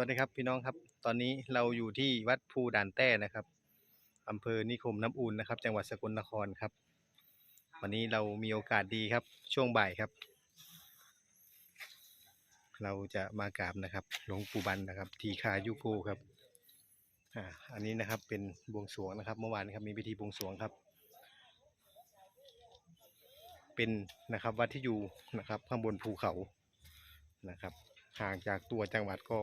วัสดีครับพี่น้องครับ ตอนนี้เราอยู่ที่วัดภูด่านแต้นะครับอำเภอนิคมน้ำอุ่นนะครับ จังหวัดสกลนครครับ วันนี้เรามีโอกาสดีครับ ช่วงบ่ายครับ เราจะมากราบนะครับ หลวงปู่บันนะครับ ทีคายุโกครับอ่าอันนี้นะครับเป็นบวงสรวงนะครับ เมื่อวานครับมีพิธีบวงสรวงครับ เป็นนะครับวัดที่อยู่นะครับ ข้างบนภูเขานะครับห่างจากตัวจังหวัดก็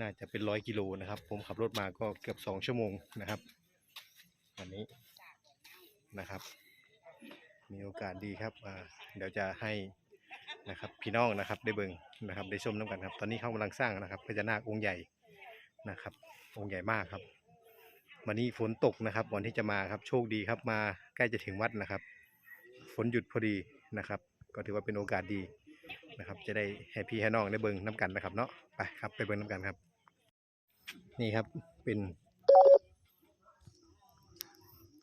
น่าจะเป็นร้อยกิโลนะครับ ผมขับรถมาก็เกือบสองชั่วโมงนะครับ วันนี้นะครับ มีโอกาสดีครับเดี๋ยวจะให้นะครับพี่น้องนะครับได้เบิ่งนะครับได้ชมน้ำกันครับ ตอนนี้เขากำลังสร้างนะครับพญานาคองค์ใหญ่นะครับ องค์ใหญ่มากครับ วันนี้ฝนตกนะครับวันที่จะมาครับโชคดีครับมาใกล้จะถึงวัดนะครับ ฝนหยุดพอดีนะครับ ก็ถือว่าเป็นโอกาสดี นะครับ จะได้ให้พี่ให้น้องได้เบิ่งน้ำกันนะครับ เนาะไปครับไปเบิ่งน้ำกันครับ นี่ครับเป็น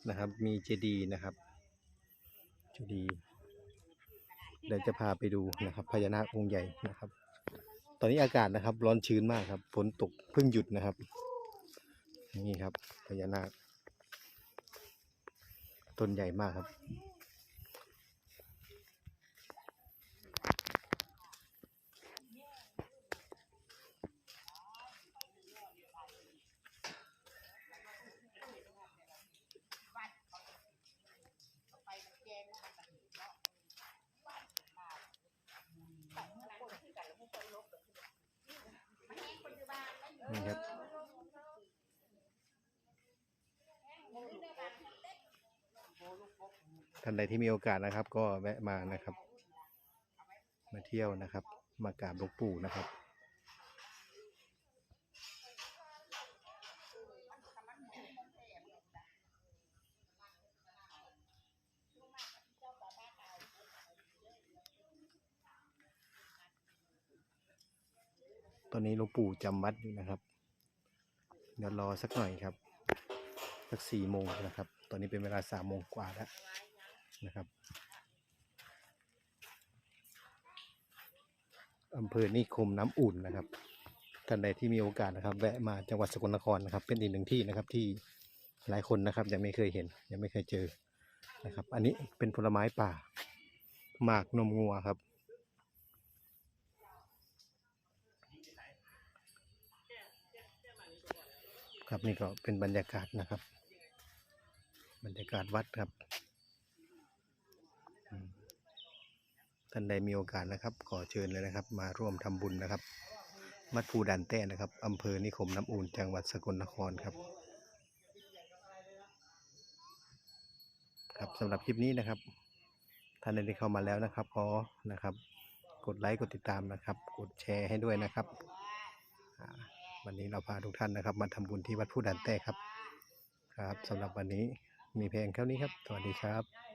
นะครับ มีเจดีย์นะครับเจดีย์เดี๋ยวจะพาไปดูนะครับพญานาคองค์ใหญ่นะครับ ตอนนี้อากาศนะครับ ร้อนชื้นมากครับฝนตกเพิ่งหยุดนะครับ นี่ครับพญานาคต้นใหญ่มากครับ นี่ครับท่านใดที่มีโอกาสนะครับ ก็แวะมานะครับ มาเที่ยวนะครับ มากราบหลวงปู่นะครับ ตอนนี้หลวงปู่จำวัดอยู่นะครับ เดี๋ยวรอสักหน่อยครับ สักสี่โมงนะครับ ตอนนี้เป็นเวลาสามโมงกว่าแล้วนะครับอำเภอนิคมน้ำอุ่นนะครับท่านใดที่มีโอกาสนะครับ แวะมาจังหวัดสกลนครนะครับ เป็นอีกหนึ่งที่นะครับที่หลายคนนะครับ ยังไม่เคยเห็น ยังไม่เคยเจอนะครับ อันนี้เป็นผลไม้ป่าหมากนมงัวครับ ครับนี่ก็เป็นบรรยากาศนะครับ บรรยากาศวัดครับท่านใดมีโอกาสนะครับ ขอเชิญเลยนะครับ มาร่วมทำบุญนะครับ วัดภูดันแต้นะครับอำเภอนิคมน้ำอุ่นจังหวัดสกลนครครับ ครับสำหรับคลิปนี้นะครับ ท่านใดที่เข้ามาแล้วนะครับขอนะครับ กดไลค์กดติดตามนะครับ กดแชร์ให้ด้วยนะครับ วันนี้เราพาทุกท่านนะครับ มาทำบุญที่วัดผู้ดันแต้ครับ ครับสำหรับวันนี้มีเพลงเท่านี้ครับ สวัสดีครับ